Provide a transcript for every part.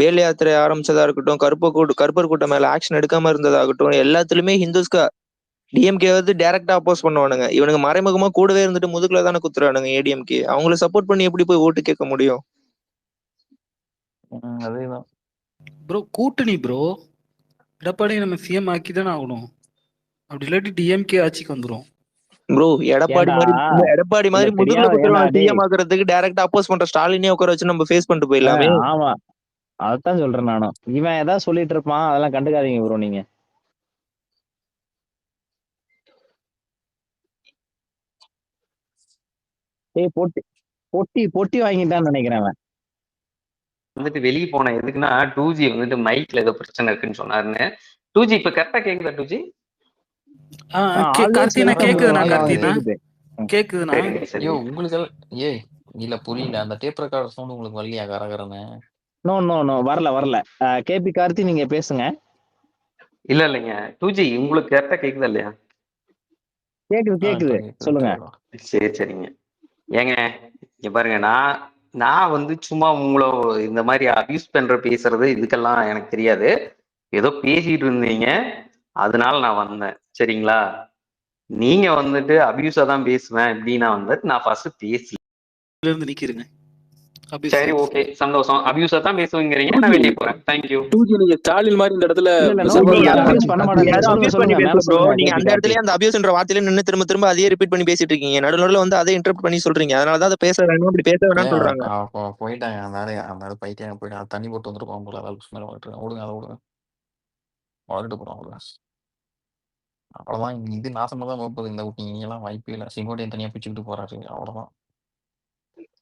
வேல் யாத்திரை ஆரம்பிச்சதா இருக்கட்டும் கருப்பு கூட்டு கருப்பர் கூட்டம் மேல ஆக்ஷன் எடுக்காம இருந்ததாகட்டும் எல்லாத்துலயுமே ஹிந்துஸ்க்கு டிஎம்கே வந்து டைரக்டா அப்போஸ் பண்ணுவானுங்க. இவனுங்க மறைமுகமா கூடவே இருந்துட்டு முதுகுல தானே குத்துறானுங்க ஏடிஎம்கே அவங்கள சப்போர்ட் பண்ணி எப்படி போய் ஓட்டு கேட்க முடியும்? அதேதான். ப்ரோ கூட்டணி ப்ரோ எடப்பாடி நம்ம சிஎம் ஆக்கி தானே ஆகணும். அப்படி இல்லாட்டி டிஎம்கே ஆட்சிக்கு வந்துரும். ப்ரோ எடப்பாடி? மாதிரி எடப்பாடி மாதிரி முதுகுல டேய்? சிஎம் ஆக்குறதுக்கு டைரக்டா அப்போஸ் பண்ற ஸ்டாலினே உட்கார வச்சு நம்ம ஃபேஸ் பண்ணிட்டு போயிடலாமே. ஆமா. அதான் சொல்றேன் நானும் இவன் ஏதாவது சொல்லிட்டு இருப்பான். அதெல்லாம் கண்டுக்காதீங்க ப்ரோ நீங்க. ஏய் பொட்டி பொட்டி பொட்டி வாங்கிட்டான்னு நினைக்கிறேன் அவன். வந்துட்டு வெளியே போனேன். எதுக்குன்னா டூ ஜி வந்துட்டு மைக்ல ஏதோ பிரச்சனை இருக்குன்னு சொன்னாருன்னு. டூ ஜி இப்ப கரெக்டா கேக்குதா டூ ஜி கேக்குதுண்ணா கேக்குது. ஐயோ உங்களுக்கு ஏய் இல்ல புரியல. அந்த டேப் ரெக்கார்டர் சவுண்ட் உங்களுக்கு வரலையா கரகரன்னு. நோ நோ நோ வரல வரல. கேபி கார்த்தி நீங்க பேசுங்க. இல்ல இல்லைங்க. டூ ஜி உங்களுக்கு கரெக்டா கேக்குதா இல்லையா? கேக்குது கேக்குது. சொல்லுங்க. சரி சரிங்க. ஏங்க இங்க பாருங்க. நான் நான் வந்து சும்மா உங்களை இந்த மாதிரி அபியூஸ் பண்ற பேசுறது இதுக்கெல்லாம் எனக்கு தெரியாது. ஏதோ பேசிட்டு இருந்தீங்க. அதனால நான் வந்தேன். சரிங்களா? நீங்க வந்துட்டு அபியூஸா தான் பேசுவேன் இப்படின்னா வந்துட்டு நான் ஃபர்ஸ்ட் பேசல இருந்து நிக்கிறேங்க. சரி ஓகே சந்தோஷம். அபியூஸா தான் பேசுவீங்கிறீங்க. நான் வெளியே போறேன். நீங்க ஸ்டாலின் மாதிரி இந்த இடத்துல பண்ண மாட்டாங்க. நீங்க அந்த இடத்துலயே அந்த அபியூஸ்ன்ற வார்த்தையில நின்னு திரும்ப திரும்ப அதையே ரிப்பீட் பண்ணி பேசிட்டு இருக்கீங்க. நடுவுல வந்து அதை இன்டர்ப்ட் பண்ணி சொல்றீங்க. அதனால தான் அதை பேச வேணும் அப்படி பேச வேணாம்னு சொல்றாங்க. போயிட்டாங்க அந்த வேலையை அந்த வேலை பைத்தியம் போயிட்டு அது தண்ணி போட்டு வந்துருக்கோம் போல. அதாவது மேலே வளர்ட்டு விடுங்க அதை விடுங்க. வளர்ட்டு போறோம் அவ்வளவுதான். இது நாசமா தான் போகுது. இந்த ஊட்டி எல்லாம் வாய்ப்பே இல்லை. செங்கோட்டையன் தனியா பிச்சுக்கிட்டு போறாரு. அவ்வளவுதான்.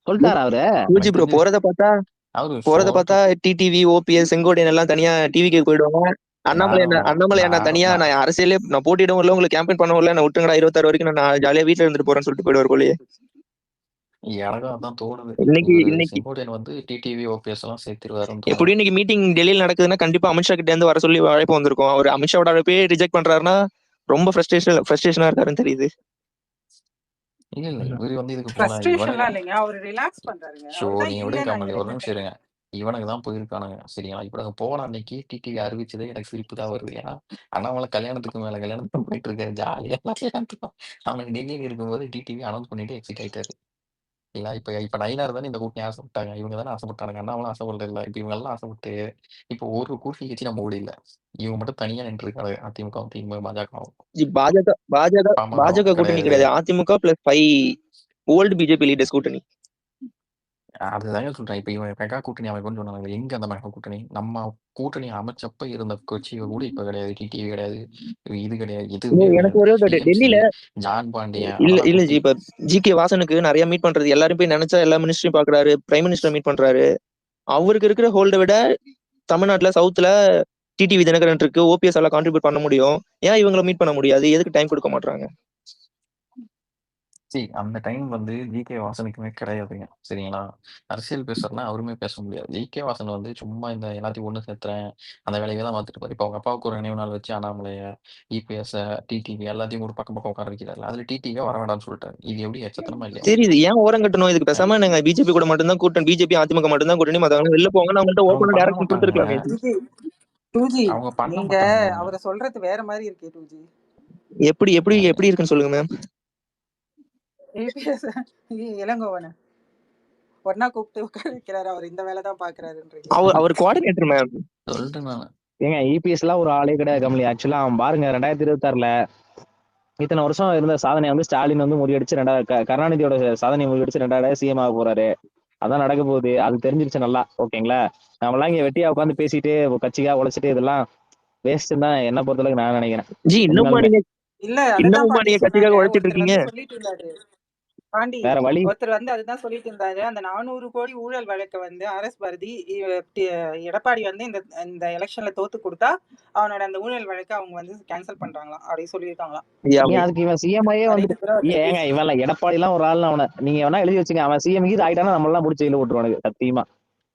சொல்லிட்டாரா அவரு? யூஜி ப்ரோ போறத பார்த்தா அவரு போறத பார்த்தா டிடிவி ஓபிஎஸ் செங்கோட்டையன் எல்லாம் தனியா டிவிக்கு போயிடுவாங்க. அண்ணாமலை என்ன அண்ணாமலை அண்ணா நானும் தனியா நான் அரசியலே நான் போட்டியிடவும் இல்லை உங்களுக்கு கேம்பெயின் பண்ணவும் இல்லை நான் விட்டுங்கடா இருபத்தாறு வரைக்கும் நான் ஜாலியா வீட்டுல இருந்துட்டு போறேன்னு சொல்லிட்டு போயிடுவார் போலயே. எனக்கும் அதான் தோணுது. இன்னைக்கு இன்னைக்கு. வந்து டிடிவி ஓபிஎஸ் எல்லாம் இன்னைக்கு மீட்டிங் டெல்லியில நடக்குதுன்னா கண்டிப்பா அமித்ஷா கிட்ட இருந்து வர சொல்லி அழைப்பு வந்திருக்கும். அவர் அமித்ஷாவோட அழைப்பே ரிஜெக்ட் பண்றாருன்னா ரொம்ப ஃப்ரஸ்ட்ரேஷன் ஃப்ரஸ்ட்ரேஷனா இருக்காருன்னு தெரியுது. இல்ல இல்ல. இவரு வந்து இதுக்கு இவனுக்கு ஃப்ரஸ்ட்ரேஷன்லாம் இல்லைங்க. அவர் ரிலாக்ஸ் பண்றாருங்க. நீங்க இல்லைன்னு ஒரு நிமிஷம் இருங்க. இவனுக்கு தான் போயிருக்கானுங்க. சரிங்களா? இப்ப நாங்க போன அன்னைக்கு டிடிவி அறிவிச்சதே எனக்கு சிரிப்பு தான் வருது. ஏன்னா அண்ணாமலை கல்யாணத்துக்கு மேல கல்யாணத்துக்கு போயிட்டு இருக்காரு. ஜாலியா கல்யாணத்துக்கு. அவனுக்கு டெல்லியில் இருக்கும்போது டிடிவி அனௌன்ஸ் பண்ணிட்டு எக்ஸிட் ஆயிட்டாரு. இல்ல இப்ப இப்ப நைனார் தானே இந்த கூட்டணி ஆசைப்பட்டாங்க. இவங்க தானே ஆசைப்பட்டாங்க அண்ணாமலை ஆசைப்படல இல்ல. இப்ப இவங்க எல்லாம் ஆசைப்பட்டு இப்ப ஒரு கூட்டணி கட்சி நம்ம ஓடி இல்ல. இவங்க மட்டும் தனியா நின்று இருக்காங்க அதிமுக திமுக பாஜகவும் ஜி, பாஜக பாஜக பாமகவும் பாஜக கூட்டணி கிடையாது. கிடையாது. AIADMK plus five old BJP leaders கூட்டணி. அதுதாங்க சொல்றேன். இப்ப இவன் மெகா கூட்டணி அமைப்புன்னு சொன்னாங்க எங்க அந்த மெகா கூட்டணி? நம்ம கூட்டணி அமைச்சப்ப இருந்த கட்சிகள் கூட இப்ப கிடையாது. டிடிவி கிடையாது. இது கிடையாது. எதுவுமே எனக்கு கிடையாது ஒரே ஒரு doubt. டிஎம்சி டெல்லியில ஜான் பாண்டியன் இல்ல இல்ல ஜி. குட்டி இப்ப ஜி. கே. வாசனுக்கு நிறைய மீட் பண்றது எல்லாரும் போய் நினைச்சா எல்லா மினிஸ்டரையும் பாக்குறாரு. பிரைம் மினிஸ்டர் மீட் பண்றாரு. அவருக்கு இருக்கிற ஹோல்டை விட தமிழ்நாட்டுல சவுத்துல டிடிவி தினகரன் இருக்கு. ஓபிஎஸ் எல்லாம் கான்ட்ரிபியூட் பண்ண முடியும். ஏன் இவங்கள மீட் பண்ண முடியாது? எதுக்கு டைம் கொடுக்க மாட்டாங்க சி அந்த டைம் வந்து ஜி கே வாசனுக்குமே கிடையாதுங்க. சரிங்களா? அரசியல் பேசுறதுனா அவருமே பேச முடியாது. ஜி கே வாசன் வந்து சும்மா இந்த எல்லாத்தையும் ஒண்ணு சேர்த்துறேன் அந்த வேலையை தான் பார்த்துட்டு இருப்பாரு. இப்போ அவங்க அப்பாவுக்கு ஒரு நினைவு நாள் வச்சு அண்ணாமலைய இபிஎஸ் டிடிவி எல்லாத்தையும் ஒரு பக்கம் பக்கம் உட்கார வைக்கிறாரு. அதுல டிடிவியே வர வேண்டாம்னு சொல்லிட்டாரு. இது எப்படி எச்சத்தனமா இல்லையா? தெரியுது ஏன் ஓரம் கட்டணும்? இதுக்கு பேசாம நாங்க பிஜேபி கூட மட்டும்தான் கூட்டணி பிஜேபி அதிமுக மட்டும்தான் கூட்டணி? மத்தவங்க வெளில போங்க நான் அவங்கள்ட்ட அவங்க ஓப்பனா பண்ண டேரக்ஷன் மாட்டாங்க கொடுத்துருக்கலாமே. டூஜி டூஜி அவங்க பண்ண நீங்க அவரை சொல்றது வேற மாதிரி இருக்கே டூஜி. எப்படி எப்படி எப்படி இருக்குன்னு சொல்லுங்க மேம் இளங்கோவன. ஒன்னா கூப்பிட்டு உட்கார வைக்கிறாரு. அவர் இந்த வேலை தான் பாக்குறாருன்றீங்க. அவர் அவர் கோஆர்டினேட்டர் மேம் சொல்லிட்டு நான். ஏங்க இபிஎஸ் எல்லாம் ஒரு ஆளே கிடையாது கமலி. ஆக்சுவலா அவன் பாருங்க ரெண்டாயிரத்தி இருபத்தாறுல இத்தனை வருஷம் இருந்த சாதனை வந்து ஸ்டாலின் வந்து முறியடிச்சு ரெண்டாவது க- கருணாநிதியோட சாதனையை முறியடிச்சு ரெண்டாயிரம் சிஎம் ஆக போறாரு. அதான் நடக்க போகுது. அது தெரிஞ்சிருச்சு நல்லா. ஓகேங்களா? நம்மளாம் இங்க வெட்டியா உட்காந்து பேசிட்டு கட்சிக்கா உழைச்சிட்டு இதெல்லாம் வேஸ்ட் தான். என்ன பொறுத்தளவுக்கு நான் நினைக்கிறேன். ஜி இன்னும் இல்ல இன்னும் கட்சிக்காக உழைச்சிட்டு இருக்கீங்க. பாண்டி வேற வழி ஒருத்தர் வந்து அதுதான் சொல்லிட்டு இருந்தாரு. அந்த நானூறு கோடி ஊழல் வழக்கை வந்து R S Bharathi E- D- Edappadi வந்து இந்த இந்த எலெக்ஷன்ல தோத்து கொடுத்தா அவனோட அந்த ஊழல் வழக்கை அவங்க வந்து கேன்சல் பண்றாங்களாம். அப்படின்னு சொல்லியிருக்காங்களாம். அதுக்கு இவன் சிஎம்ஐயே வந்து ஏங்க இவன் எடப்பாடி எல்லாம் ஒரு ஆள் அவனை நீங்க வேணா எழுதி வச்சுங்க. அவன் சிஎம் கீது ஆயிட்டானா நம்ம எல்லாம் முடிச்சு கையில போட்டுருவானுங்க சத்தியமா.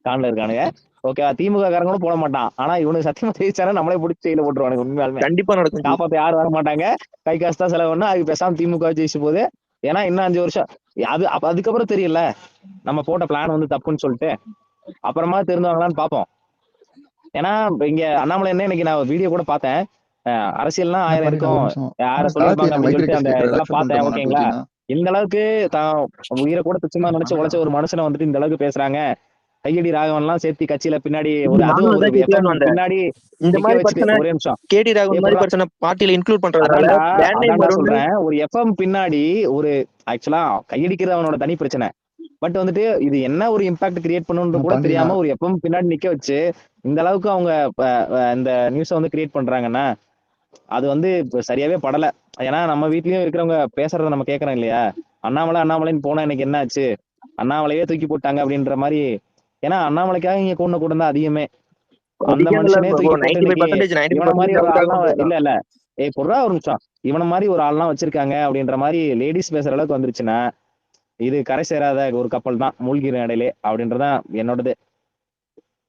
கான்ல இருக்கானுங்க. ஓகே திமுக காரங்க கூட போட மாட்டான். ஆனா இவனுக்கு சத்தியமா ஜெயிச்சானா நம்மளே பிடிச்சி கையில போட்டுருவானுங்க உண்மையாலுமே. கண்டிப்பா நடக்கும். காப்பாத்த யாரும் வர மாட்டாங்க. கை காசு தான் செலவு பண்ணா அதுக்கு பேசாம திமுக ஜெயிச்சு போகுது ஏன்னா இன்னும் அஞ்சு வருஷம். அது அதுக்கப்புறம் தெரியல. நம்ம போட்ட பிளான் வந்து தப்புன்னு சொல்லிட்டு. அப்புறமா திருந்துவாங்களான்னு பாப்போம் ஏன்னா இங்க அண்ணாமலை என்ன இன்னைக்கு நான் வீடியோ கூட பார்த்தேன். அரசியல்னா ஆயிரம் இருக்கும். யார அப்படின்னு சொல்லிட்டு அந்த இதெல்லாம் பார்த்தேன் ஓகேங்களா? இந்த அளவுக்கு தான் உயிரை கூட துச்சமா நினைச்சு உழைச்ச ஒரு மனுஷனை வந்துட்டு இந்த அளவுக்கு பேசுறாங்க. கையடி ராகவன் எல்லாம் சேர்த்து கட்சியில பின்னாடி ஒரு அதுவும் பின்னாடி இந்த மாதிரி நிமிஷம். கேடி ராகவன் மாதிரி பர்சனை பார்ட்டியில இன்க்ளூட் பண்றதுனால சொல்றேன். ஒரு எஃப்எம் பின்னாடி ஒரு ஆக்சுவலா கையடிக்கிறது அவனோட தனி பிரச்சனை. பட் வந்துட்டு இது என்ன ஒரு இம்பாக்ட் கிரியேட் நான் கூட தெரியாம ஒரு எஃப்எம் பின்னாடி நிக்க வச்சு இந்த அளவுக்கு அவங்க இந்த நியூஸை வந்து கிரியேட் பண்றாங்கன்னா அது வந்து சரியாவே படல. ஏன்னா நம்ம வீட்லயும் இருக்கிறவங்க பேசுறத நம்ம கேட்கறோம் இல்லையா? அண்ணாமலை அண்ணாமலைன்னு போனா எனக்கு என்ன ஆச்சு? அண்ணாமலையே தூக்கி போட்டாங்க அப்படின்ற மாதிரி ஏன்னா அண்ணாமலைக்காக இங்க கூண்ட கூட தான் அதிகமே. அந்த மனுஷனே தூக்கி இவன மாதிரி ஒரு ஆள்லாம் இல்ல இல்ல. ஏய் பொருளா ஒரு நிமிஷம். இவன மாதிரி ஒரு ஆள்லாம் வச்சிருக்காங்க அப்படின்ற மாதிரி லேடிஸ் பேசுற அளவுக்கு வந்துருச்சுன்னா இது கரை சேராத ஒரு கப்பல் தான் மூழ்கிற இடையிலே அப்படின்றதான் என்னோடது.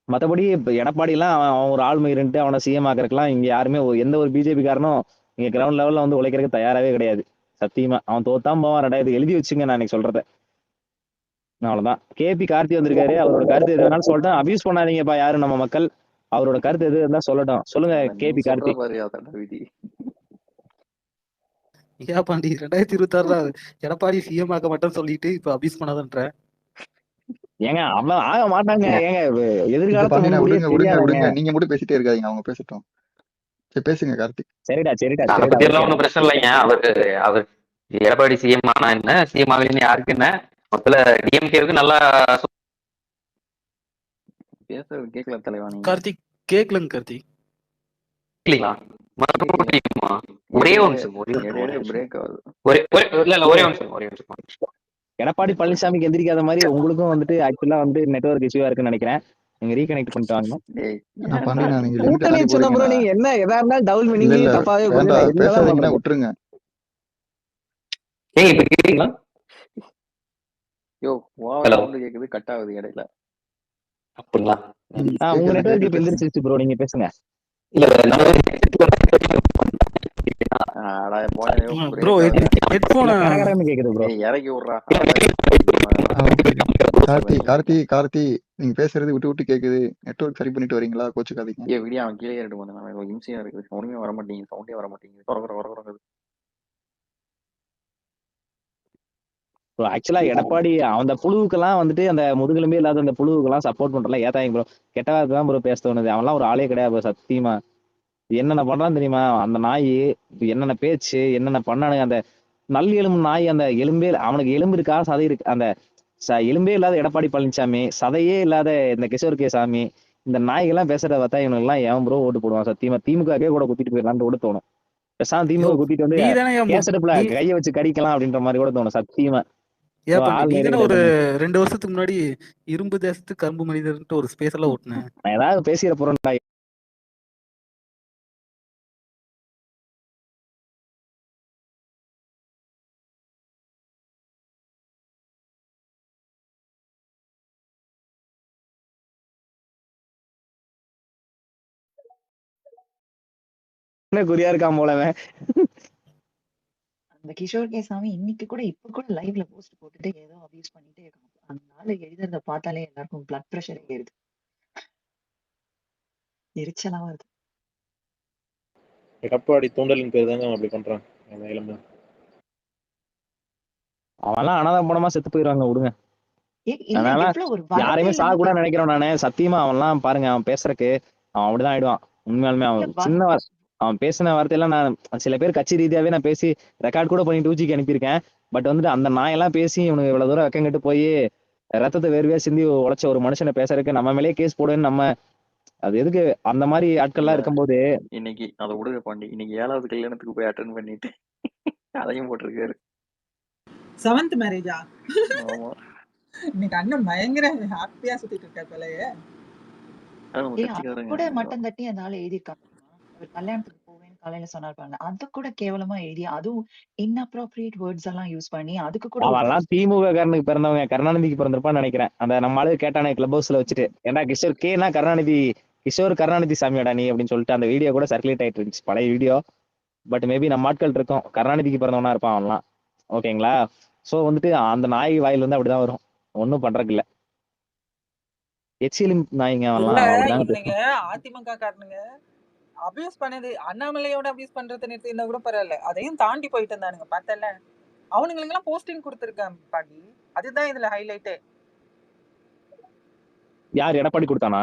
மத்தபடி இப்ப எடப்பாடி எல்லாம் அவன் அவன் ஒரு ஆளுமை இருந்துட்டு அவனை சிஎம் ஆக்குறதுக்குலாம் இங்க யாருமே எந்த ஒரு பிஜேபி காரனும் இங்க கிரவுண்ட் லெவல்ல வந்து உழைக்கிறதுக்கு தயாராவே கிடையாது. சத்தியமா. அவன் தோத்தான் போவான் ரெண்டாயிரத்து எழுதி வச்சுங்க நான் இன்னைக்கு சொல்றத. அவ்வளவுதான். கேபி கார்த்தி வந்திருக்காரு. அவரோட கருத்து எது வேணாலும் சொல்லிட்டேன் அபியூஸ் பண்ணாதீங்கப்பா யாரும் நம்ம மக்கள். அவரோட கருத்து எது இருந்தா சொல்லட்டும். சொல்லுங்க கேபி கார்த்தி. ஏன் பாண்டி ரெண்டாயிரத்தி இருபத்தி ஆறுல எடப்பாடி சிஎம் ஆக்க மாட்டேன்னு சொல்லிட்டு இப்ப அபியூஸ் பண்ணாதன்ற. ஏங்க அவன் ஆக மாட்டாங்க. ஏங்க இப்ப எதிர்காலத்தை பாண்டினா முன்கூடியே விடுங்க விடுங்க தெரியாதுங்க. விடுங்க. நீங்க மட்டும் பேசிட்டே இருக்காதீங்க அவங்க பேசட்டும். சரி பேசுங்க கார்த்திக் சரிடா சரிடா அதை சரிடா. பத்தி எல்லாம் ஓகே ஒன்றும் பிரச்சனை இல்லைங்க. அவரு அவர் எடப்பாடி சிஎம் ஆனா என்ன? சிஎம் ஆகலன்னு யாருக்கு என்ன? மொத்தத்துல டிஎம்கேவுக்கு நல்லா பேசுறது கேட்கல தலைவா நீங்க. கார்த்திக் கேக்கலங்க கார்த்திக்? ஒரே நிமிஷம் எடப்பாடி பழனிசாமிக்கு எந்திரிக்காத மாதிரி உங்களுக்கும் வந்துட்டு ஆக்சுவலா வந்து நெட்வொர்க் இஷ்யூவா இருக்குன்னு நினைக்கிறேன். நீங்க ரீகனெக்ட் பண்ணிட்டு வாங்க. டேய் நான் பாண்டினா நீங்க என்ன எதா இருந்தாலும் டபுள் மீனிங் தப்பாவே விட்டுருங்க. ஏங்க இப்ப கேக்குறீங்களா? யோ. சவுண்ட் கேக்குது கட் ஆகுது இடையில அப்படிங்களா உங்க நெட்வொர்க் இப்ப எந்திரிச்சிருச்சு ப்ரோ நீங்க பேசுங்க இல்ல ப்ரோ ஹெட்போனை கேக்குது ப்ரோ இறக்கி விட்றா கார்த்தி கார்த்தி கார்த்தி நீங்க பேசுறது விட்டு விட்டு கேக்குது நெட்வொர்க் சரி பண்ணிட்டு வரீங்களா கோச்சுக்காதீங்க ஏ விடியா அவன் கீழே ஏறிட்டு போனேன் இம்சையா இருக்குது ஒண்ணுமே வர மாட்டேங்குது சவுண்டே வர மாட்டேங்குது குற குற குற குறங்குது ப்ரோ ஆக்சுவலா எடப்பாடி அந்த புழுவுக்கெல்லாம் வந்துட்டு அந்த முதுகெலும்பே இல்லாத அந்த புழுவுக்கெல்லாம் சப்போர்ட் பண்றல ஏத்தாங்க ப்ரோ கெட்டவாக்கு தான் ப்ரோ பேச தோணுது. அவன்லாம் ஒரு ஆளே கிடையாது bro, சத்தியமா. என்னென்ன பண்றான் தெரியுமா? அந்த நாய் என்னென்ன பேச்சு என்னென்ன பண்ணானுங்க அந்த நல் எலும்பு நாய் அந்த எலும்பே அவனுக்கு எலும்பு இருக்கா சதை இருக்கு அந்த ச- எலும்பே இல்லாத எடப்பாடி பழனிசாமி சதையே இல்லாத இந்த கிஷோர் கே சாமி இந்த நாய்கள்லாம் பேசுறத பார்த்தா இவனுக்கு எல்லாம் ஏன் ப்ரோ ஓட்டு போடுவான் சத்தியமா. திமுகவே கூட குத்திட்டு போயிடலாம்னு கூட தோணும். பேசாம திமுக குத்திட்டு வந்து நீ கைய வச்சு கடிக்கலாம் அப்படின்ற மாதிரி கூட தோணும் சத்தியமா. ஒரு ரெண்டு வருஷத்துக்கு முன்னாடி இரும்பு தேசத்து கரும்பு மனிதர்ன்ட்டு ஒரு ஸ்பேஸ் எல்லாம் ஓட்டுனேன் ஏதாவது பேசிட போறேன்டா. குறியா இருக்கான் போலவன் அந்த கிஷோர் கே சாமி இன்னைக்கு கூட இப்ப கூட லைவ்ல போஸ்ட் போட்டுட்டு ஏதோ அபியூஸ் பண்ணிட்டே இருக்கான் அந்த நாள் எழுதுறத பார்த்தாலே எல்லாருக்கும் பிளட் ப்ரெஷர் ஏறுது. எரிச்சலா வருது. எடப்பாடி தூண்டலின் பேர் தாங்க அவன் அப்படி பண்றான் அந்த இளமை. அவன்லாம் அனாதை பணமா செத்து போயிருவாங்க விடுங்க. அதனால யாரையுமே சாக கூட நினைக்கிறோம் நானு. சத்தியமா அவன்லாம் பாருங்க அவன் பேசுறதுக்கு அவன் அப்படிதான் ஆயிடுவான். உண்மையாலுமே அவன் சின்ன அவன் பேசின வார்த்தையெல்லாம் நான் சில பேர் கட்சி ரீதியாவே நான் பேசி ரெக்கார்ட் கூட பண்ணி டூஜிக்கு அனுப்பியிருக்கேன். பட் வந்துட்டு அந்த நாயெல்லாம் பேசி இவனுக்கு இவ்வளவு தூரம் வெக்கங்கிட்டு போய் ரத்தத்தை வேர்வையா சிந்தி உழைச்ச ஒரு மனுஷனை பேசுறதுக்கு நம்ம மேலேயே கேஸ் போடுன்னு நம்ம அது எதுக்கு அந்த மாதிரி ஆட்கள்லாம் இருக்கும்போது இன்னைக்கு அதை விடுங்க பாண்டி. இன்னைக்கு ஏழாவது கல்யாணத்துக்கு போய் அட்டன் பண்ணிட்டு அதையும் போட்டிருக்காரு. செவன்த் மேரேஜா இன்னைக்கு அண்ணன் பயங்கர ஹாப்பியா சுத்திட்டு அது கட்சிக்காரங்க கூட மட்டம் தட்டி அந்த ஆள் எழுதியிருக்காங்க அவர் கல்யாணத்துக்கு போவேன்னு காலையில சொன்னார் பாருங்க அது கூட கேவலமா எழுதி அதுவும் inappropriate வேர்ட்ஸ் எல்லாம் யூஸ் பண்ணி அதுக்கு கூட ஒரு post திமுக காரனுக்கு பிறந்தவங்க கருணாநிதிக்கு பிறந்திருப்பான்னு நினைக்கிறேன். அந்த நம்ம ஆளு கேட்டானே கிளப் ஹவுஸ்ல வச்சுட்டு ஏன்டா கிஷோர் கேனா கருணாநிதி கிஷோர் கருணாநிதி சாமியோடா நீ? அப்படின்னு சொல்லிட்டு அந்த வீடியோ கூட சர்க்குலேட் ஆயிட்டு இருந்துச்சு பழைய வீடியோ பட் மேபி நம்ம ஆட்கள் இருக்கோம். கருணாநிதிக்கு பிறந்தவனா இருப்பான் அவன்லாம். ஓகேங்களா சோ வந்துட்டு அந்த நாய் வாயில இருந்து அப்படிதான் வரும். ஒன்றும் பண்றதுக்கு இல்ல எச்சிலும் நாய்ங்க அதிமுக காரனுங்க அபியூஸ் பண்ணது அண்ணாமலையோட அபியூஸ் பண்றதை நிறுத்தி இருந்தா கூட பரவாயில்ல. அதையும் தாண்டி போயிட்டு இருந்தானுங்க பார்த்தல அவனுங்களுக்கு எல்லாம் போஸ்டிங் கொடுத்துருக்கான் பாடி அதுதான் இதுல ஹைலைட்டே யார் எடப்பாடி கொடுத்தானா?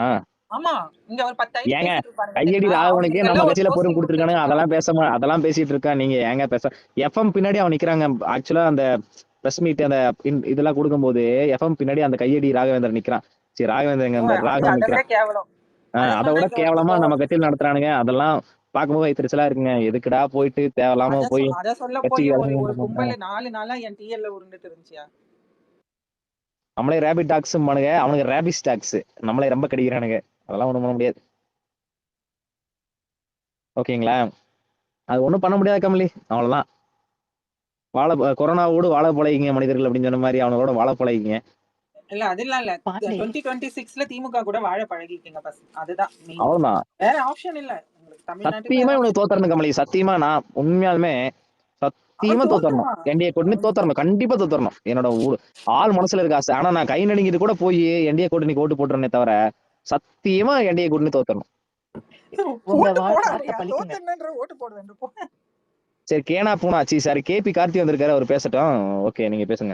ஆமா. இங்க ஒரு பத்து ஐடி ஏங்க பேசிட்டு இருப்பானுங்க கையடி அவனுக்கு நம்ம கட்சியில பொறுப்பு கொடுத்துருக்கானுங்க. கொடுத்துருக்கான் அதெல்லாம் பேச மா- அதெல்லாம் பேசிட்டு இருக்கா? நீங்க ஏங்க பேச எஃப்எம் பின்னாடி அவன் நிக்கிறாங்க. ஆக்சுவலா அந்த பிரஸ் மீட் அந்த இதெல்லாம் கொடுக்கும்போது எஃப்எம் பின்னாடி அந்த கையடி ராகவேந்தர் நிக்கிறான். சரி ராகவேந்தர் இந்த அது விட கேவலம் நம்ம கட்சியில் நடத்துறானுங்க. அதெல்லாம் பார்க்கும்போது வைத்திருச்சலா இருக்குங்க. எதுக்குடா போயிட்டு தேவையில்லாம போய் நாலு நாளா என் டிஎல்ல உருண்டுட்டு இருந்துச்சியா நம்மளே ரேபிட் டாக்ஸ் பண்ணுங்க அவனுக்கு ரேபிஸ் டாக்ஸ் நம்மளே ரொம்ப கடிக்கிறானுங்க. அதெல்லாம் ஒண்ணும் பண்ண முடியாது. ஓகேங்களா? அது ஒண்ணும் பண்ண முடியாது கமலி. அவ்வளவுதான். வாழ கொரோனாவோடு வாழ பழகிங்க மனிதர்கள் அப்படின்னு சொன்ன மாதிரி அவனோட வாழ பழகிங்க. இல்ல அதெல்லாம் இல்ல. டுவெண்ட்டி டுவெண்ட்டி சிக்ஸ்ல திமுக கூட வாழ பழகிக்கீங்க பஸ் அதுதான். அவ்வளவுதான். வேற ஆப்ஷன் இல்ல. சத்தியமா இவனுக்கு தோத்தரணும் கமலி. சத்தியமா நான் உண்மையாலுமே சத்தியமா தோத்தரணும் என்டிஏ கூட்டணி தோத்தரணும் கண்டிப்பா தோத்தரணும் என்னோட ஆள் மனசுல இருக்க ஆசை. ஆனா நான் கை நடுங்கிட்டு கூட போய் என்டிஏ கூட்டணிக்கு ஓட்டு போட்டுறேனே தவிர சத்தியமா என்டிஏ கூட்டணி தோத்தரணும் சரி கேனா பூனா சி சாரி கேபி கார்த்தி வந்திருக்காரு. அவர் பேசட்டும். ஓகே நீங்க பேசுங்க.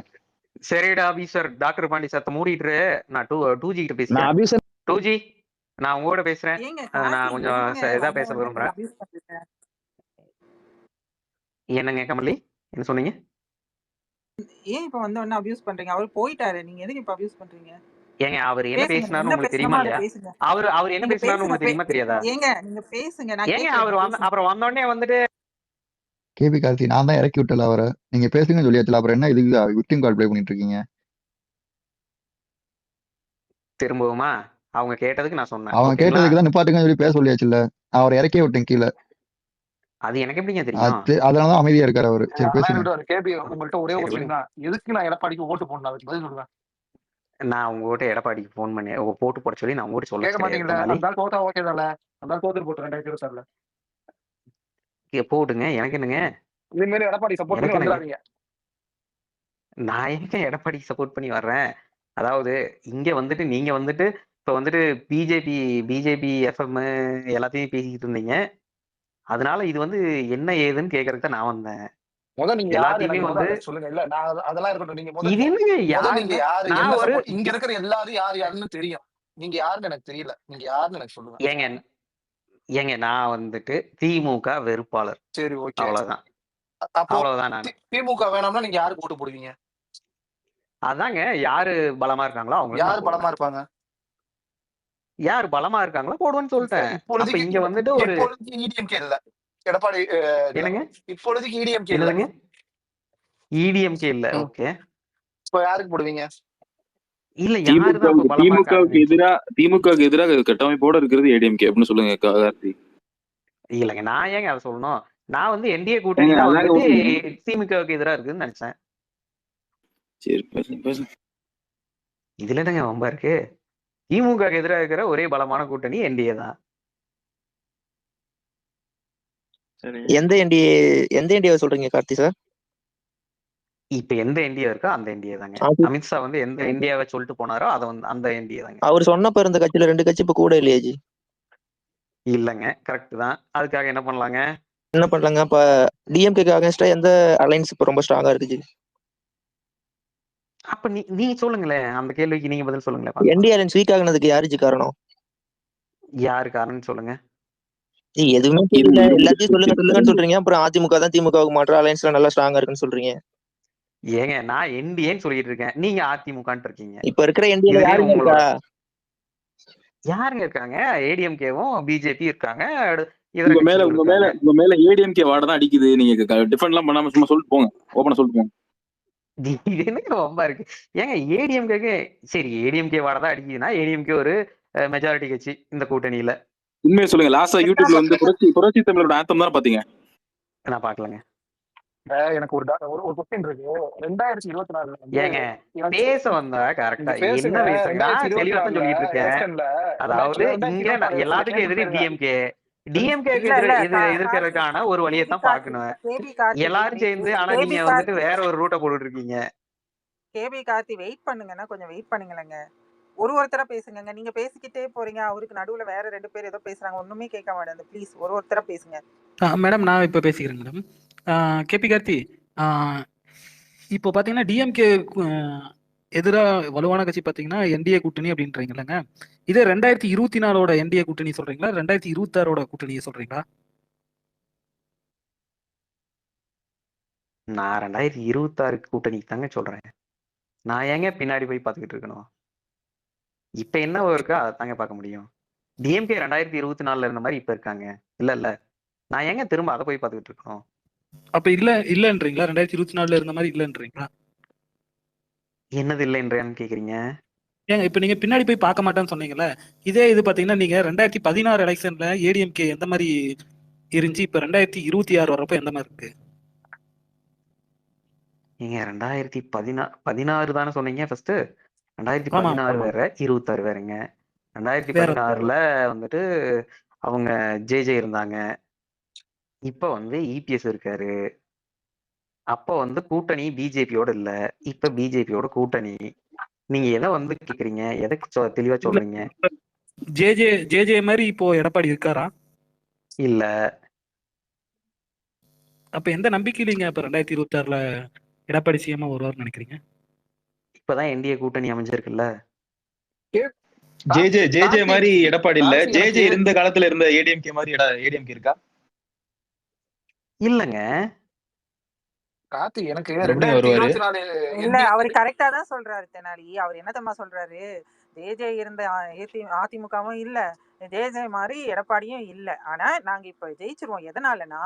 சரிடா ஆபீசர் டாக்டர் பாண்டி சத்த மூடிட்டு நான் டூ டூ ஜி கிட்ட அபியூசன் டூ ஜி நான் உங்களோட பேசுறேன். நான் கொஞ்சம் எதுங்க ச- இதா வந்த பேச உடனே விரும்புறேன். என்னங்க கமலி என்ன சொன்னீங்க? ஏன் இப்ப வந்த உடனே அபியூஸ் பண்றீங்க? அவர் போயிட்டாரு. நீங்க எதுக்கு இப்ப அபியூஸ் பண்றீங்க? ஏங்க அவர் என்ன என்ன உங்களுக்கு தெரியுமா இல்லையா? அவர் அவர் என்ன பேசுங்க உங்களுக்கு தெரியுமா தெரியாதா? ஏங்க நீங்க பேசுங்க. நான் ஏங்க அவர் வந்து அப்புறம் வந்தோடனே வந்துட்டு கேபி கார்த்தி நான் தான் இறக்கி விட்டல அவரை. நீங்க பேசுங்கன்னு சொல்லியாச்சுல அப்புறம் என்ன இதுக்கு விக்டிம் கார்டு ப்ளே பண்ணிட்டு இருக்கீங்க? திரும்பவுமா? அவங்க கேட்டதுக்கு நான் சொன்னேன். அவங்க கேட்டதுக்கு தான் நிப்பாட்டுங்கன்னு சொல்லி பேச சொல்லியாச்சுல. அவரை இறக்கி விட்டேன் கீழே. அது எனக்கு எப்படிங்க தெரியும்? அது அதனாலதான் அமைதியா இருக்காரு அவரு. சரி பேசுங்க. கேபி உங்கள்ட்ட ஒரே ஒரு தான் எதுக்கு நான் எடப்பாடிக்கு ஓட்டு போடணும்? அதுக்கு பதில் சொல்லுவேன் நான் உங்ககிட்ட எடப்பாடிக்கு ஃபோன் பண்ணி போட்டு போட சொல்லி நான் உங்ககிட்ட சொல்ல கேட்க மாட்டீங்களா அந்த தோத்தா ஓகே தானே? அந்த தோத்துட்டு போட்டு ரெண்டாயிரத்தி இருபத்தாறுல. போடுங்க. எனக்கு என்னங்க? இதே மாதிரி எடப்பாடி சப்போர்ட் பண்ணி வந்துடாதீங்க. நான் எங்க எடப்பாடி சப்போர்ட் பண்ணி வர்றேன்? அதாவது இங்க வந்துட்டு நீங்க வந்துட்டு இப்ப வந்துட்டு பிஜேபி பிஜேபி எஃப்எம் எல்லாத்தையும் பேசிக்கிட்டு இருந்தீங்க. அதனால இது வந்து என்ன ஏதுன்னு கேக்குறதுக்கு தான் நான் வந்தேன். சொல்லுங்க. இல்ல நான் அது- அதெல்லாம் இருக்கட்டும். நீங்க யாரு? இங்க இருக்கிற எல்லாரும் யார் யாருன்னு தெரியும். நீங்க யாருன்னு எனக்கு தெரியல. நீங்க யாருன்னு எனக்கு சொல்லுங்க. ஏங்க ஏங்க நான் வந்துட்டு திமுக வெறுப்பாளர். சரி ஓகே. அவ்வளவுதான். அவ்வளவுதான் நான். திமுக வேணாம்னா நீங்க யாருக்கு ஓட்டு போடுவீங்க? அதாங்க யாரு பலமா இருக்காங்களோ நான் யாரு பலமா இருப்பாங்க? யார் பலமா இருக்காங்களோ போடுவேன்னு சொல்லிட்டேன். இங்க வந்துட்டு ஒரு இடிஎம்கே இல்ல. எடப்பாடி என்னங்க? இப்பொழுதைக்கு இடிஎம்கே இல்ல. என்னதுங்க? இடிஎம்கே இல்ல. ம். ஓகே. இப்போ யாருக்கு போடுவீங்க? இல்ல திமுக திமுகவுக்கு எதிரா திமுகவுக்கு எதிராக கட்டமைப்போட இருக்கிறது ஏடிஎம்கே அப்படின்னு சொல்லுங்க கா- கார்த்தி. இல்லங்க நான் ஏங்க அதை சொல்லணும்? நான் வந்து என்டிஏ கூட்டணி. திமுகவுக்கு எதிரா இருக்குன்னு நினைச்சேன். இதுல என்னங்க வம்பா இருக்கு? திமுகவுக்கு எதிராக இருக்கிற ஒரே பலமான கூட்டணி என்டிஏ தான். சரி எந்த என்டிஏ எந்த என்டிஏ சொல்றீங்க கார்த்தி சார்? இப்ப எந்த என்டிஏ இருக்கோ அந்த என்டிஏ தாங்க. அமித்ஷா வந்து எந்த இந்தியாவை சொல்லிட்டு போனாரோ அதை வந்து அந்த என்டிஏ தாங்க. அவர் சொன்னப்ப இருந்த கட்சியில ரெண்டு கட்சி இப்ப கூட இல்லையா ஜி? இல்லங்க. கரெக்ட் தான். அதுக்காக என்ன பண்ணலாங்க? என்ன பண்ணலாங்க? இப்ப டிஎம்கேக்கு அகேன்ஸ்டா எந்த அலைன்ஸ் இப்ப ரொம்ப ஸ்ட்ராங்கா இருக்கு ஜி? அப்ப நீ நீங்க சொல்லுங்களேன். அந்த கேள்விக்கு நீங்க பதில் சொல்லுங்களேன் என்டிஏ அலைன்ஸ் வீக் ஆகுனதுக்கு யாரு ஜி காரணம்? யாரு காரணம்னு சொல்லுங்க. எதுவுமே தெரியல. எல்லாத்தையும் சொல்லுங்க சொல்லுங்கன்னு சொல்றீங்க. அப்புறம் அதிமுக தான் திமுகவுக்கு மாற்ற. அலைன்ஸ்ல நல்லா ஸ்ட்ராங்கா இருக்குன்னு சொல்றீங்க. ஏங்க நான் என்டிஏன்னு சொல்லிட்டு இருக்கேன். நீங்க அதிமுகன்ட்டு இருக்கீங்க. இப்ப இருக்கிற இதுலயே யாருங்க இருக்காங்க? ஏடிஎம்கேவும் பிஜேபி இருக்காங்க. உங்க மேல உங்க மேல உங்க மேல ஏடிஎம்கே வாட தான் அடிக்குது. நீங்க டிஃபெண்ட் எல்லாம் பண்ணாம சும்மா சொல்லிட்டு போங்க. ஓபனா சொல்லிட்டு போங்க. இது என்னங்க ரொம்ப இருக்கு? ஏங்க ஏடிஎம்கேக்கு சரி ஏடிஎம்கே வாட தான் அடிக்குதுன்னா ஏடிஎம்கே ஒரு மெஜாரிட்டி கட்சி இந்த கூட்டணியில. உண்மையை சொல்லுங்க. லாஸ்டா யூடியூப்ல வந்து புரட்சி புரட்சி தமிழோட ஆந்தம் தான் பாத்தீங்க நான் பாக்கலங்க எனக்கு ஒரு டா- ஒரு ஒரு கொஸ்டின் இருக்கு. ரெண்டாயிரத்தி இருபத்தி நாலுல வந்து ஏங்க பேச வந்தா கரெக்டா பேசுங்க என்ன தெளிவா சொல்லிட்டு இருக்கேன். அதாவது இங்க எல்லாத்துக்கும் எதிரி டிஎம்கே டிஎம்கேக்கு இல்ல எதிர இல்ல எது கா- கார்த்தி எதிர்க்கிறதுக்கான ஒரு வழியை தான் பாக்கணும் எல்லாரும் சேர்ந்து ஆனா நீங்க வந்துட்டு வேற ஒரு ரூட்டை போட்டுட்டு இருக்கீங்க. கேபி கார்த்தி வெயிட் பண்ணுங்கன்னா கொஞ்சம் வெயிட் பண்ணுங்களேங்க. ஒரு ஒருத்தரா பேசுங்கங்க. நீங்க பேசிக்கிட்டே போறீங்க. அவருக்கு நடுவுல வேற ரெண்டு பேர் ஏதோ பேசுறாங்க. ஒண்ணுமே கேட்க மாட்டேங்குது. ப்ளீஸ் ஒரு ஒருத்தரா பேசுங்க. மேடம் நான் இப்போ பேசிக்கிறேன் மேடம் கேபி கார்த்தி இப்போ பார்த்தீங்கன்னா டிஎம்கே எதிராக வலுவான கட்சி பார்த்தீங்கன்னா என்டிஏ கூட்டணி அப்படின்றீங்களங்க இதே ரெண்டாயிரத்தி இருபத்தி நாலோட என்டிஏ கூட்டணி சொல்றீங்களா? ரெண்டாயிரத்தி இருபத்தாறோட கூட்டணியை சொல்றீங்களா? நான் ரெண்டாயிரத்தி இருபத்தாறு கூட்டணிக்கு தாங்க சொல்றேன். நான் ஏங்க பின்னாடி போய் பார்த்துக்கிட்டு இருக்கணும்? இப்ப என்ன இருக்கோ அதை தாங்க பார்க்க முடியும். டிஎம்கே ரெண்டாயிரத்தி இருபத்தி நாலுல இருந்த மாதிரி இப்ப இருக்காங்க. இல்ல இல்ல நான் ஏங்க திரும்ப அதை போய் பார்த்துக்கிட்டு இருக்கணும்? அப்ப இல்ல இல்லன்றீங்களா? ரெண்டாயிரத்தி இருபத்தி நாலுல இருந்த மாதிரி இல்லன்றீங்களா? என்னது இல்லைன்றேன்னு கேக்குறீங்க? ஏங்க இப்ப நீங்க பின்னாடி போய் பார்க்க மாட்டேன்னு சொன்னீங்கல்ல? இதே இது பாத்தீங்கன்னா நீங்க ரெண்டாயிரத்தி பதினாறு எலெக்ஷன்ல ஏடிஎம்கே எந்த மாதிரி இருந்துச்சு? இப்ப ரெண்டாயிரத்தி இருபத்தி ஆறு வரப்போ எந்த மாதிரி இருக்கு? நீங்க ரெண்டாயிரத்தி பதினா பதினாறு தானே சொன்னீங்க ஃபர்ஸ்ட் ரெண்டாயிரத்தி பதினாறு. வேற இருபத்தாறு வேறங்க. ரெண்டாயிரத்தி. பதினாறுல வந்துட்டு அவங்க ஜேஜே இருந்தாங்க. இப்ப வந்து இபிஎஸ் இருக்காரு. அப்ப வந்து கூட்டணி பிஜேபியோட இல்ல. இப்ப பிஜேபியோட கூட்டணி. நீங்க எதை வந்து கேக்குறீங்க? எதை சொ- தெளிவா சொல்றீங்க? ஜேஜே ஜேஜே மாதிரி இப்போ எடப்பாடி இருக்காரா? இல்ல. அப்ப எந்த நம்பிக்கையிலங்க இப்ப ரெண்டாயிரத்தி இருபத்தி ஆறுல எடப்பாடி சிஎம்மா வருவார்னு நினைக்கிறீங்க? இப்பதான் என்டிஏ கூட்டணி அமைஞ்சிருக்குல்ல. J J J J Karthi- மாதிரி எடப்பாடி இல்ல. கார்த்தி ஜே ஜே எனக்கு- இருந்த காலத்துல இருந்த ஏடிஎம்கே மாதிரி ஏடிஎம்கே இருக்கா? இல்லங்க. கார்த்தி எனக்கு ரெண்டாயிரத்தி. இருபத்தி நாலு இல்ல அவர் கரெக்டா தான் சொல்றாரு தெனாலி. அவர் என்ன தெரியுமா சொல்றாரு? ஜேஜே இருந்த அதிமுகவும் இல்ல. ஜேஜே மாதிரி எடப்பாடியும் இல்ல. ஆனா நாங்க இப்ப ஜெயிச்சிருவோம். எதனாலனா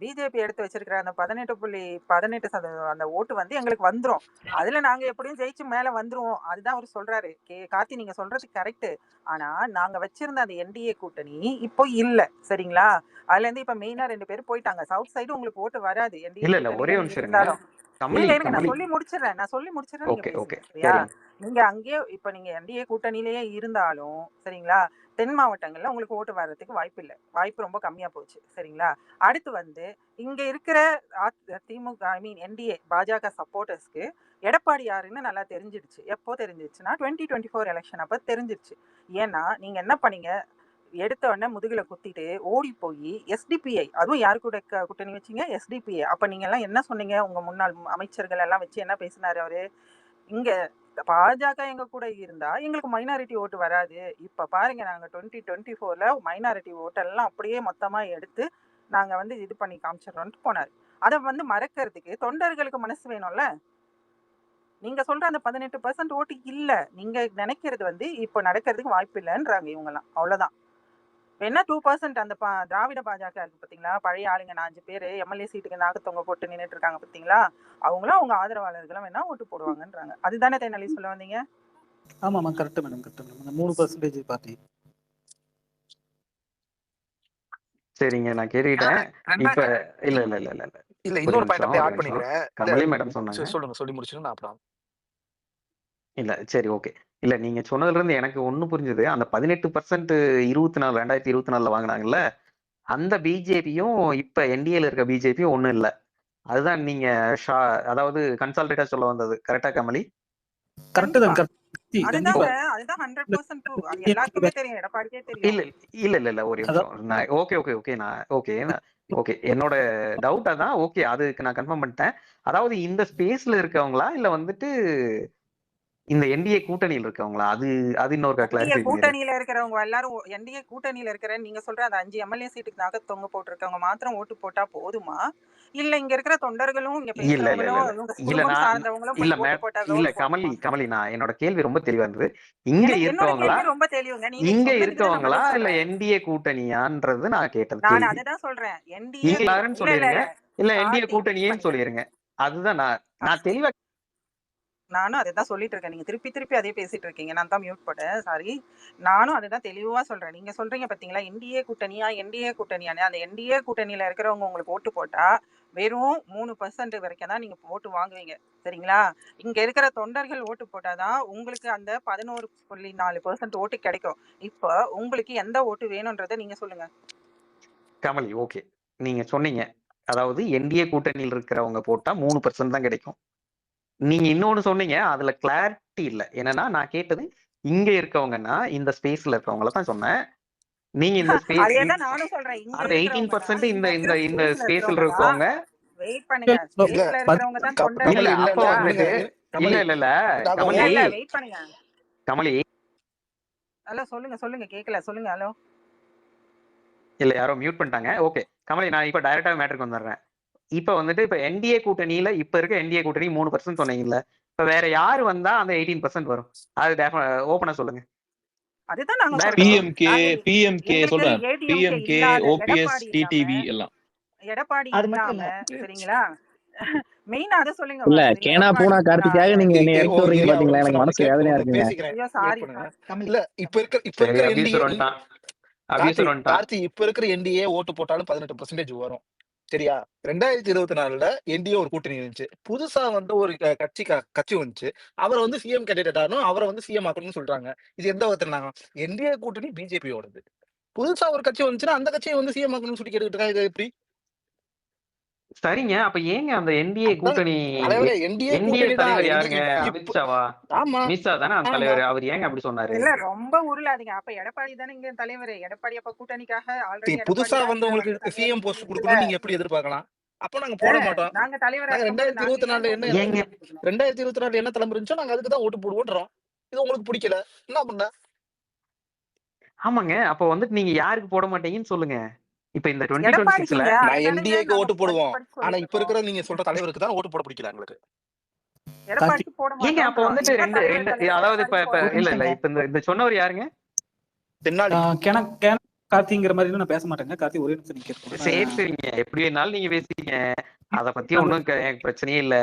பிஜேபி எடுத்து வச்சிருக்கிற அந்த பதினெட்டு புள்ளி பதினெட்டு சதவீதம் அந்த ஓட்டு வந்து எங்களுக்கு வந்துரும். அதுல நாங்க எப்படியும் ஜெயிச்சு மேல வந்துருவோம். அதுதான் அவர் சொல்றாரு. கே கார்த்தி நீங்க சொல்றது கரெக்ட் ஆனா நாங்க வச்சிருந்த அந்த என்டிஏ கூட்டணி இப்போ இல்ல. சரிங்களா? அதுல இருந்து இப்ப மெயினா ரெண்டு பேர் போயிட்டாங்க. சவுத் சைடு உங்களுக்கு ஓட்டு வராது. என்டிஏ ஒரே நிமிஷம் நான் சொல்லி முடிச்சிடுறேன். நான் சொல்லி முடிச்சிடுறேன் நீங்க அங்கேயே இப்ப நீங்க என்டிஏ கூட்டணியிலேயே இருந்தாலும் சரிங்களா? தென் மாவட்டங்கள்ல உங்களுக்கு ஓட்டு வர்றதுக்கு வாய்ப்பு இல்லை. வாய்ப்பு ரொம்ப கம்மியா போச்சு சரிங்களா? அடுத்து வந்து இங்க இருக்கிற திமுக ஐ மீன் என்டிஏ பாஜக சப்போர்ட்டர்ஸ்க்கு எடப்பாடி யாருன்னு நல்லா தெரிஞ்சிடுச்சு. எப்போ தெரிஞ்சிடுச்சுன்னா டுவெண்ட்டி டுவெண்ட்டி ஃபோர் எலெக்ஷன் அப்போ தெரிஞ்சிடுச்சு. ஏன்னா நீங்க என்ன பண்ணீங்க? எடுத்த உடனே முதுகில் குத்திட்டு ஓடி போய் எஸ்டிபிஐ அதுவும் யாரு கூட க- கூட்டணி வச்சீங்க? எஸ்டிபிஐ அப்ப நீங்க எல்லாம் என்ன சொன்னீங்க? உங்க முன்னாள் அமைச்சர்கள் எல்லாம் வச்சு என்ன பேசினாரு அவரு? இங்க பாஜக எங்க கூட இருந்தா எங்களுக்கு மைனாரிட்டி ஓட்டு வராது. இப்ப பாருங்க நாங்க டுவெண்ட்டி டுவெண்ட்டி ஃபோர்ல மைனாரிட்டி ஓட்டெல்லாம் அப்படியே மொத்தமா எடுத்து நாங்க வந்து இது பண்ணி காமிச்சிடுறோம்ட்டு போனார். அதை வந்து மறக்கிறதுக்கு தொண்டர்களுக்கு மனசு வேணும்ல? நீங்க சொல்ற அந்த பதினெட்டு பர்சன்ட் ஓட்டு இல்ல. நீங்க நினைக்கிறது வந்து இப்போ நடக்கிறதுக்கு வாய்ப்பு இல்லைன்றாங்க இவங்கெல்லாம். அவ்வளவுதான். என்ன டூ பர்சன்ட் அந்த பா திராவிட பாஜக இருக்கு பாத்தீங்களா? பழைய ஆளுங்க நாலஞ்சு பேர் எம்எல்ஏ சீட்டுக்கு நாகத்தொங்க போட்டு நின்னுட்டு இருக்காங்க பாத்தீங்களா? அவங்களும் அவங்க ஆதரவாளர்களும் வேணா ஓட்டு போடுவாங்கன்றாங்க. அதுதானே தேனலி சொல்ல வந்தீங்க? ஆமாமா கரெக்ட் மேடம் கரெக்ட் மேடம் அந்த மூணு பர்சன்டேஜ் பார்ட்டி சரிங்க நான் கேட்டுக்கிட்டேன். இப்ப இல்ல இல்ல இல்ல இல்ல இல்ல. இன்னொரு பாயிண்ட் அப்படியே ஆட் பண்ணிக்கிறேன் கமலி மேடம் சொன்னாங்க. சொல்லுங்க சொல்லி முடிச்சுட்டு நான் அப்புறம். இல்ல சரி ஓகே. இல்ல நீங்க சொன்னதுல இருந்து எனக்கு ஒண்ணு புரிஞ்சது. அந்த பதினெட்டு பர்சன்ட் இருபத்தி நாலு ரெண்டாயிரத்தி இருபத்தி நாலுல வாங்கினாங்கல்ல அந்த பிஜேபியும் இப்ப என்டிஏல இருக்க பிஜேபியும் ஒண்ணும் இல்ல. அதுதான் நீங்க ஷா- அதாவது கன்சால்டேட்டா சொல்ல வந்தது. கரெக்டா கமலி? என்னோட டவுட் அதான் ஓகே அதுக்கு நான் கன்ஃபார்ம் பண்ணிட்டேன். அதாவது இந்த ஸ்பேஸ்ல இருக்கவங்களா இல்ல வந்துட்டு இந்த என்டிஏ கூட்டணியில் இருக்கவங்களா? அது அது இன்னொரு பண்ணிடுங்க கூட்டணியில இருக்கிறவங்க எல்லாரும் என்டிஏ கூட்டணியில இருக்கிற நீங்க சொல்ற அந்த அஞ்சு எம்எல்ஏ சீட்டுக்கு நகை தொங்க போட்டிருக்கவங்க மாத்திரம் ஓட்டு போட்டா போதுமா? இல்ல இங்க இருக்கிற தொண்டர்களும் இங்க இல்ல இல்ல சார்ந்தவங்களும் இல்ல கமலி கமலி நான் என்னோட கேள்வி ரொம்ப தெளிவா இருந்தது. இங்க இருக்கவங்களா ரொம்ப தெளிவுங்க. இங்க இருக்கவங்களா இல்ல என்டிஏ கூட்டணியான்றது நான் கேட்டது நான் அததான் சொல்றேன். என்டிஏ சொல்லிருங்க. இல்ல என்டிஏ கூட்டணியேன்னு சொல்லிருங்க. அதுதான் நான் நான் தெளிவா நானும் அதை தான் சொல்லிட்டு இருக்கேன். நீங்க திருப்பி திருப்பி அதே பேசிட்டு இருக்கீங்க. நான் தான் மியூட் போட்டேன். சாரி நானும் அதை தான் தெளிவா சொல்றேன். நீங்க சொல்றீங்க பாத்தீங்களா? என்டிஏ கூட்டணியா? என்டிஏ கூட்டணியானே. அந்த என்டிஏ கூட்டணியில இருக்கிறவங்க உங்களுக்கு ஓட்டு போட்டா வெறும் மூணு பர்சன்ட் வரைக்கும் தான் நீங்க ஓட்டு வாங்குவீங்க. சரிங்களா? இங்க இருக்கிற தொண்டர்கள் ஓட்டு போட்டாதான் உங்களுக்கு அந்த பதினோரு புள்ளி நாலு பர்சன்ட் ஓட்டு கிடைக்கும். இப்போ உங்களுக்கு எந்த ஓட்டு வேணும்ன்றத நீங்க சொல்லுங்க. கமலி ஓகே நீங்க சொன்னீங்க. அதாவது என்டிஏ கூட்டணியில் இருக்கிறவங்க போட்டா மூணு பர்சன்ட் தான் கிடைக்கும். நீங்க இன்னொன்னு சொன்னீங்க அதுல கிளாரிட்டி இல்ல. என்னன்னா நான் கேட்டது இங்க இருக்கவங்கன்னா இந்த ஸ்பேஸ்ல இருக்கவங்கள தான் சொன்னேன். நீங்க இந்த ஸ்பேஸ் எயிட்டீன் பர்சன்ட் இந்த இந்த இந்த ஸ்பேஸ்ல இருக்கவங்க தான். வெயிட் பண்ணுங்க. இல்ல இல்ல கமலி இல்ல கமலி. ஹலோ சொல்லுங்க சொல்லுங்க. கேக்கல சொல்லுங்க ஹலோ. இல்ல யாரோ மியூட் பண்ணிட்டாங்க. ஓகே கமலி நான் இப்ப டைரக்டா மேட்டருக்கு வந்துடுறேன். இப்ப வந்துட்டு இப்ப என்டிஏ கூட்டணியில இப்ப இருக்க என்டிஏ கூட்டணி மூணு பர்சன்ட் சொன்னீங்கல்ல இப்ப வேற யாரு வந்தா அந்த எயிட்டீன் பர்சன்ட் வரும்? அது ஓப்பனா சொல்லுங்க. அதுதான் நாங்க பிஎம்கே பிஎம்கே சொல்றேன். பிஎம்கே ஓபிஎஸ் டிடிவி எல்லாம். எடப்பாடி அது மட்டும் இல்லாம இல்ல. சரிங்களா? மெயினா அதை சொல்லுங்க இல்ல கேனா பூனா கார்த்திக்காக நீங்க என்ன பாத்தீங்களா? எனக்கு மனசு வேதனையா இருக்குங்க. ஐயோ சாரி இல்ல இப்ப இருக்க இப்ப அபியூசர் என்டிஏ கார்த்தி இப்ப இருக்கிற என்டிஏ ஓட்டு போட்டாலும் பதினெட்டு பர்சன்டேஜ் வரும். சரியா ரெண்டாயிரத்தி இருபத்தி நாலுல என்டிஏ ஒரு கூட்டணி இருந்துச்சு. புதுசா வந்து ஒரு கட்சி க- கட்சி வந்துச்சு. அவரை வந்து சிஎம் கேண்டிடேட் ஆகணும் அவரை வந்து சிஎம் ஆக்கணும்னு சொல்றாங்க. இது எந்த விதத்துல என்டிஏ கூட்டணி பிஜேபியோடது புதுசா ஒரு கட்சி வந்துச்சுன்னா அந்த கட்சியை வந்து சிஎம் ஆக்கணும்னு சொல்லி கேட்டுக்கிட்டு இருக்காங்க இது எப்படி? சரிங்க. அப்ப ஏங்க அந்த என்டிஏ கூட்டணி என்டிஏ தலைவர் யாருங்க? அமித்ஷாவா ஆமா. அமித்ஷா தானே அந்த தலைவர்? அவர் ஏங்க அப்படி சொன்னாரு? இல்ல ரொம்ப உருளாதீங்க. அப்ப எடப்பாடி தானே இங்க தலைவர். எடப்பாடி அப்ப கூட்டணிக்காக ஆல்ரெடி புதுசா வந்து சிஎம் தனியா போஸ்ட் கொடுக்கணும்னு நீங்க எப்படி எதிர்பார்க்கலாம்? அப்போ நாங்க போட மாட்டோம். நாங்க தலைவரா ரெண்டாயிரத்தி இருபத்தி நாலுல என்ன ஏங்க? ரெண்டாயிரத்தி இருபத்தி நாலுல என்ன தலைமை இருந்துச்சோ நாங்க அதுக்கு தான் ஓட்டு போடுவோன்றோம். இது உங்களுக்கு பிடிக்கல. என்ன பண்ண? ஆமாங்க. அப்ப வந்துட்டு நீங்க யாருக்கு போட மாட்டீங்கன்னு சொல்லுங்க. இப்ப இந்த டுவெண்ட்டி சிக்ஸ்ல நான் என்டிஏக்கு ஓட்டு போடுவோம். ஆனா இப்ப இருக்கிற நீங்க சொல்ற தலைவருக்கு தான் ஓட்டு போட பிடிக்கல எங்களுக்கு ஏங்க அப்ப வந்துட்டு ரெண்டு ரெண்டு அதாவது இப்ப இப்ப இல்ல இல்ல இப்ப இந்த இந்த சொன்னவர் யாருங்க? தென்னாலி. கேனா கேனா கார்த்திங்கிற மாதிரி நான் பேச மாட்டேங்க. கார்த்தி ஒரே நிமிஷம் நீங்க கேட்கணும் சரி சரிங்க. எப்படி வேணாலும் நீங்க பேசிக்கங்க அத பத்தி ஒண்ணும் எனக்கு பிரச்சனையே இல்ல.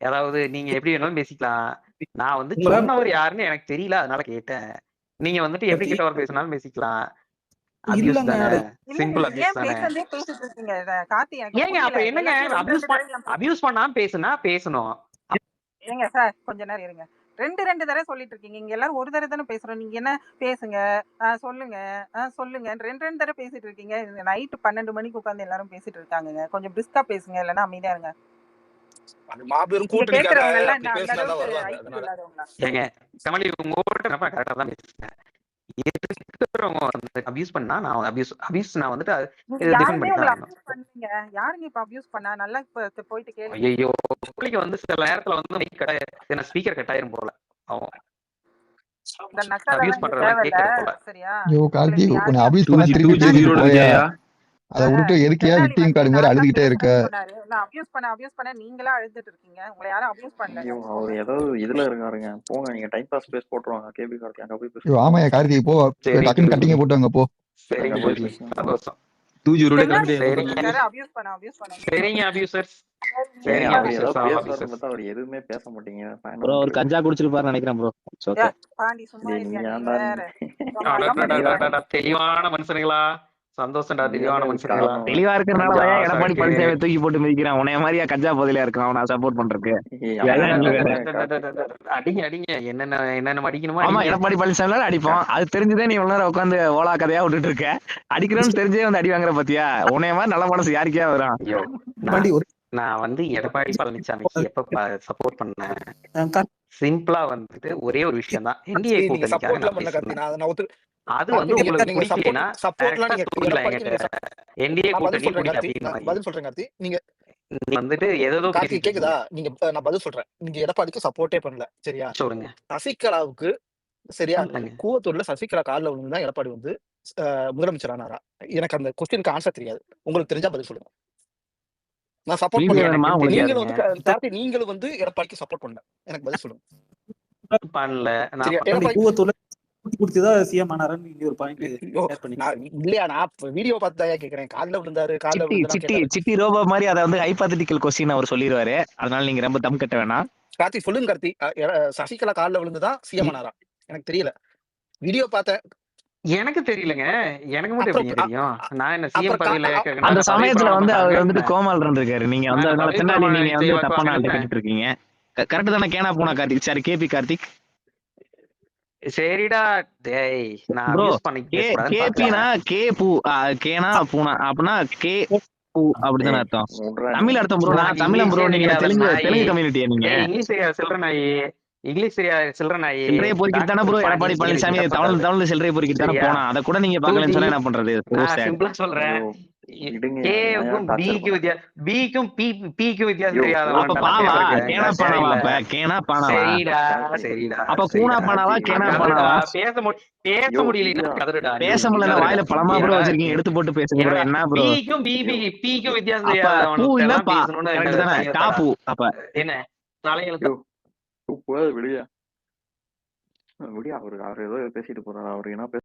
அதாவது நீங்க எப்படி வேணாலும் பேசிக்கலாம். நான் வந்து சொன்னவர் யாருன்னு எனக்கு தெரியல அதனால கேட்டேன். நீங்க வந்துட்டு எப்படி? கிட்டவர் பேசினாலும் பேசிக்கலாம். பேசணும். ஏங்க சார் கொஞ்ச நேரம் இருங்க. ரெண்டு ரெண்டு தடவை சொல்லிட்டு இருக்கீங்க. இங்க எல்லாரும் ஒரு தடவை தானே பேசுறோம். நீங்க என்ன பேசுங்க? சொல்லுங்க. சொல்லுங்க. ரெண்டு ரெண்டு தடவை பேசிட்டு இருக்கீங்க. நைட்டு பன்னெண்டு மணிக்கு உட்காந்து எல்லாரும் பேசிட்டு இருக்காங்க கொஞ்சம் பிரிஸ்கா பேசுங்க. இல்லைன்னா அமைதியா இருங்க. அது மாபெரும் இருக்கிறவங்க வந்து அபியூஸ் பண்ணா நான் அபியூஸ் அபியூஸ் நான் வந்துட்டு இது டிஃபெண்ட் பண்ணீங்க? யாருங்க இப்ப அபியூஸ் பண்ணா? நல்லா இப்ப போயிட்டு கேளுங்க. ஐயோ பிள்ளைங்க வந்து சில நேரத்துல வந்து மைக் கட்ட என்ன ஸ்பீக்கர் கட் ஆயிரும் போல அவன் அபியூஸ் தேவையில்ல. கேட்கற போல. சரியா? ஐயோ உங்களுக்கு கார்த்தி உன்னை அபியூஸ் பண்ணா திருப்பி அதை விட்டு எதுக்கியா விக்டிம் வந்து கார்டு மாதிரி அழுதுகிட்டே இருக்க. நான் அபியூஸ் பண்ண அபியூஸ் பண்ண நீங்களா அழுதுட்டு இருக்கீங்க. உங்களை யாரும் அபியூஸ் பண்ணல. ஐயோ அவர் ஏதோ இதுல இருக்காருங்க. போங்க நீங்க டைம் பாஸ் பேஸ் போட்டுருவாங்க. கேபி கார்த்தி அங்க போய் பேசுங்க ஆமாயா கார்த்தி போ. டக்குன்னு கட்டிங்க போட்டு அங்க போ. சரிங்க போய் ஜி பேசுங்க சந்தோஷம். டூ ஜீரோல தென்னாலி கிளம்பிட்டே வந்து சரிங்க அபியூஸ் பண்ண அபியூஸ் பண்ண. சரிங்க அபியூசர்ஸ் எதுவுமே பேச மாட்டீங்க. ப்ரோ ஒரு கஞ்சா குடிச்சிருப்பாரு நினைக்கிறேன் ப்ரோ பாண்டி சும்மா தெளிவான மனுஷனுங்களா? சந்தோஷம்டா தெளிவான காரணம் தெளிவா இருக்கிறனால எடப்பாடி பழனிசாமி தூக்கி போட்டு மிதிக்கிறான்? உன்னைய மாதிரியா கஞ்சா போதையில இருக்கான் அவனை சப்போர்ட் பண்றதுக்கு. அடிங்க அடிங்க. என்னென்ன என்னென்ன அடிக்கணுமோ ஆமா எடப்பாடி பழனிசாமி அடிப்போம். அது தெரிஞ்சுதான் நீ இவ்வளவு நேரம் உட்காந்து ஓலா கதையா விட்டுட்டு இருக்க. அடிக்கிறோன்னு தெரிஞ்சே வந்து அடி வாங்குற பாத்தியா? உன்னைய மாதிரி நல்ல மனசு யாருக்கே வரும்? ஐயோ நான் வந்து எடப்பாடி பழனிசாமிக்கு எப்ப சப்போர்ட் பண்ணேன்? சிம்பிளா வந்துட்டு ஒரே ஒரு விஷயம் தான் என்டிஏ கார்த்தி அதை வந்து நீங்க உங்களுக்கு பிடிக்கலைன்னா சப்போர்ட்லாம் நீங்க என்டிஏ பதில் கூட்டணி சொல்றேன் பதில் கார்த்தி. நீங்க வந்துட்டு ஏதோ கார்த்தி கேக்குதா? நீங்க நான் பதில் சொல்றேன். நீங்க எடப்பாடிக்கு சப்போர்ட்டே பண்ணல. சரியா? சொல்லுங்க. சசிகலாவுக்கு சரியா? கூவத்தூர்ல சசிகலா காலில் விழுந்து தான் எடப்பாடி வந்து முதலமைச்சர் ஆனாரா? எனக்கு அந்த கொஸ்டினுக்கு ஆன்சர் தெரியாது. உங்களுக்கு தெரிஞ்சா பதில் சொல்லுங்க. நான் சப்போர்ட் உங்களுக்கு நீங்களும் வந்து நீங்களும் வந்து எடப்பாடிக்கு சப்போர்ட் பண்ணல. எனக்கு பதில் சொல்லுங்க. பண்ணல. குடிச்சுதான் சிஎம் ஆனாருன்னு நீங்க ஒரு பாயிண்ட் இல்லையா நான் வீடியோ பார்த்து தான் கேக்குறேன். காலில் விழுந்தாரு காலில் சிட்டி சிட்டி ரோபோ மாதிரி அதை வந்து ஹைபாத்தட்டிக்கல் கொஸ்டின் அவர் சொல்லிடுவாரு. அதனால நீங்க ரொம்ப தம் கட்ட வேணாம். கார்த்தி சொல்லுங்க கார்த்தி. சசிகலா காலில் விழுந்து தான் சிஎம் ஆனாரா? எனக்கு தெரியல. வீடியோ பார்த்தேன். எனக்கு தெரியலங்க. எனக்கு மட்டும் அ- தெரியும்? நான் என்ன சிஎம் பதவியில அந்த சமயத்துல வந்து அவர் வந்துட்டு கோமால் இருந்திருக்காரு. நீங்க வந்து அதனால நீங்க வந்து தப்பான ஆள்கிட்ட கேட்டுட்டு இருக்கீங்க. கரெக்ட் தானே? கேனா பூனா கார்த்திக். சாரி கேபி கார்த்திக். சரிடா. டேய் நான் ப்ரோ அபியூஸ் பண்ணி கே பேசக்கூடாதுன்னு கேபினா கே பூ கேனா பூனா அப்படின்னா கே பூ அப்படிதானே அர்த்தம். தமிழ் அர்த்தம் ப்ரோ நான் இங்கிலீஷே ப்ரோ நீங்க தெலுங்கு தெலுங்கு கம்யூனிட்டியா நீங்க? ஏய் இங்கிலீஷ் தெரியாத சில்லற நாய் இங்கிலீஷ் தெரியாத சில்லற நாய் சில்லறையை பொறுக்கிட்டு தானே ப்ரோ எடப்பாடி பழனிசாமி தமிழ் தமிழ்ல சில்லறையை பொறுக்கிட்டு தானே சரியா? போனா அதை கூட நீங்க பாக்கலன்னு சொன்னா என்ன பண்றது. சிம்பிளா சொல்றேன். கேக்கும் பிக்கும் பிக்கும் பி பிக்கும் வித்தியாசம் ஐயோ, தெரியாதவன் அப்ப பாவா கேனா பானாவா அப்ப? கேனா பானாவா? சரிடா சரிடா அப்ப கூனா பானாவா கேனா பானாவா? பேச பேச. கதறுடா. பேச முடியல வாயில பழமா ப்ரோ வச்சிருக்கீங்க. எடுத்து போட்டு பேசுங்க ப்ரோ என்ன ப்ரோ பிக்கும் பிக்கும் வித்தியாசம் பூ இல்ல பா கரெக்ட் தானே? என்ன டா பூ அப்ப. என்ன? தலையெழுத்து. கூப்பிடாது விடுயா விடியா அவரு அவர் ஏதோ பேசிட்டு போறாரு. அவரு என்ன பேச